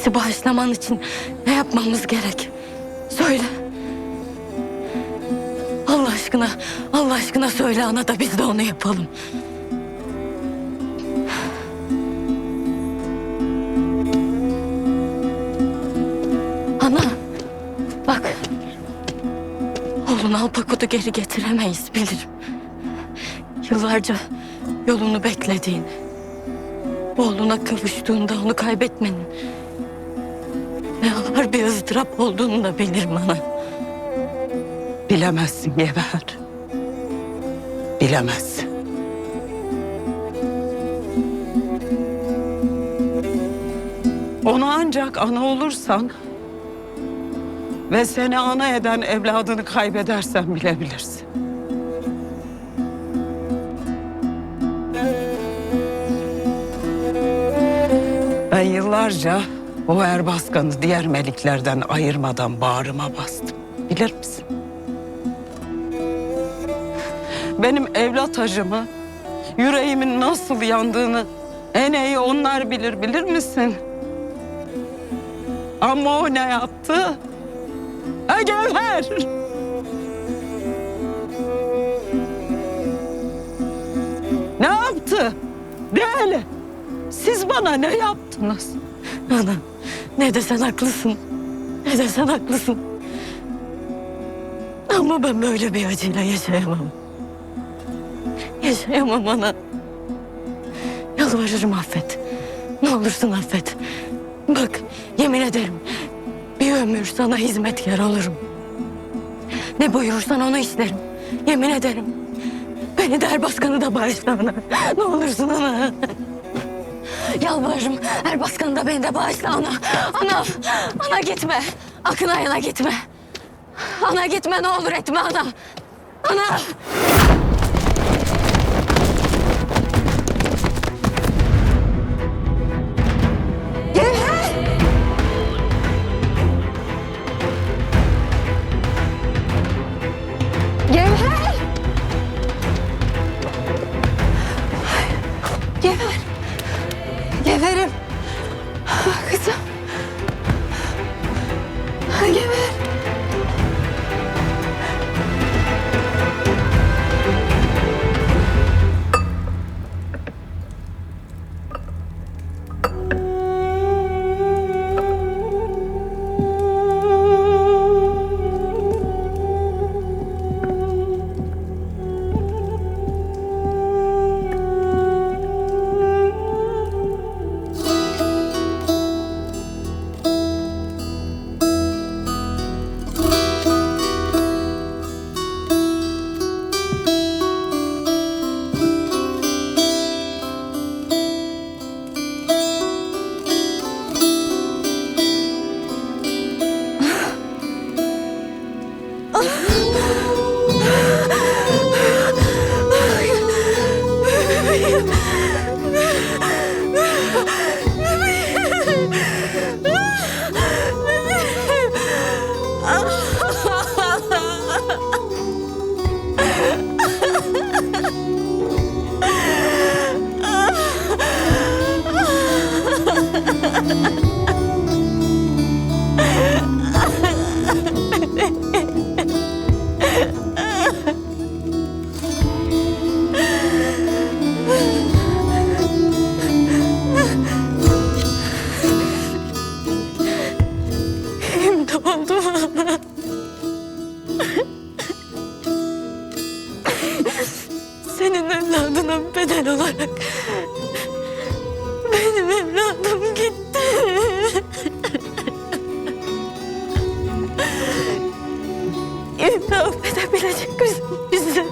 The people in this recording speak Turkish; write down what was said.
Bizi bağışlaman için ne yapmamız gerek? Söyle. Allah aşkına, Allah aşkına söyle ana da biz de onu yapalım. Ana, bak. Oğlunu Alpakut'u geri getiremeyiz bilirim. Yıllarca yolunu beklediğin, oğluna kavuştuğunda onu kaybetmenin ağır bir ızdırap olduğunu da bilirim ana. Bilemezsin Gever. Bilemezsin. Ona ancak ana olursan ve seni ana eden evladını kaybedersen bilebilirsin. Ben yıllarca o Erbaskan'ı diğer meliklerden ayırmadan bağrıma bastım. Bilir misin? Benim evlat acımı, yüreğimin nasıl yandığını en iyi onlar bilir, bilir misin? Ama o ne yaptı? Ha Gevher! Ne yaptı? De hele. Siz bana ne yaptınız? Ana, ne desen haklısın. Ne desen haklısın. Ama ben böyle bir acıyla yaşayamam. Yaşayamam ana. Yalvarırım affet. Ne olursun affet. Bak yemin ederim bir ömür sana hizmetkar olurum. Ne buyurursan onu isterim. Yemin ederim. Beni de Erbaskan'ı da bağışla ana. Ne olursun ana. Yalvarırım Erbaskan'ı da beni de bağışla ana. Ana, ana gitme. Akın ayına gitme. Ana gitme ne olur etme ana. Ana. Gevher! Gevher! Geverim. Ah, Kızım. Hem doldu. bedel olarak benim evladım gitti. İntihap edebilecek misin bizi?